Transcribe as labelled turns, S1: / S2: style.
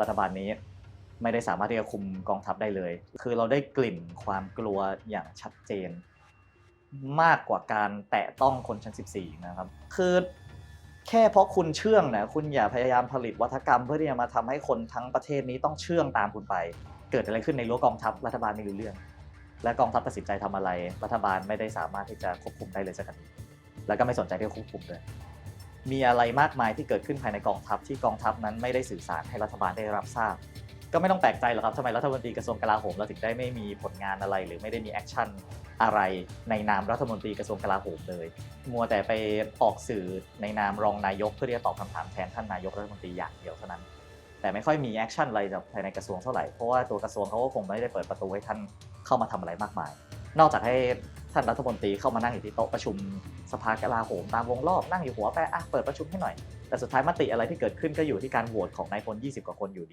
S1: รัฐบาลนี้ไม่ได้สามารถที่จะคุมกองทัพได้เลย คือเราได้กลิ่นความกลัวอย่างชัดเจน มากกว่าการแตะต้องคนชั้น 14 นะครับ คือแค่เพราะคุณเชื่องนะคุณอย่าพยายามผลิตวัฒกรรม เพื่อที่จะมาทำให้คนทั้งประเทศนี้ต้องเชื่องตามคุณไป เกิดอะไรขึ้นในรั้วกองทัพรัฐบาลไม่รู้เรื่อง และกองทัพตัดสินใจทำอะไร รัฐบาลไม่ได้สามารถที่จะควบคุมได้เลยสักทีแล้วก็ไม่สนใจที่จะควบคุมเลย มีอะไรมากมายที่เกิดขึ้นภายในกองทัพที่กองทัพนั้นไม่ได้สื่อสารให้รัฐบาลได้รับทราบ ก็ไม่ต้องแปลกใจหรอกครับทำไมรัฐมนตรีกระทรวงกลาโหมเราถึงได้ไม่มีผลงานอะไร หรือไม่ได้มีแอคชั่นอะไรในนามรัฐมนตรีกระทรวงกลาโหมเลย มัวแต่ไปออกสื่อในนามรองนายกเพื่อที่จะตอบคำถามแทนท่านนายกรัฐมนตรีอย่างเดียวเท่านั้น แต่ไม่ค่อยมีแอคชั่นอะไรจากภายในกระทรวงเท่าไหร่เพราะว่าตัวกระทรวงเขาก็คงไม่ได้เปิดประตูให้ท่านเข้ามาทำอะไรมากมาย นอกจากให้ ท่านรัฐมนตรีเข้ามานั่งอยู่ที่โต๊ะประชุมสภากลาโหมตามวงรอบนั่งอยู่หัวแปะอะเปิดประชุมให้หน่อย แต่สุดท้ายมติอะไรที่เกิดขึ้นก็อยู่ที่การโหวตของนายพล20 กว่าคนอยู่ดี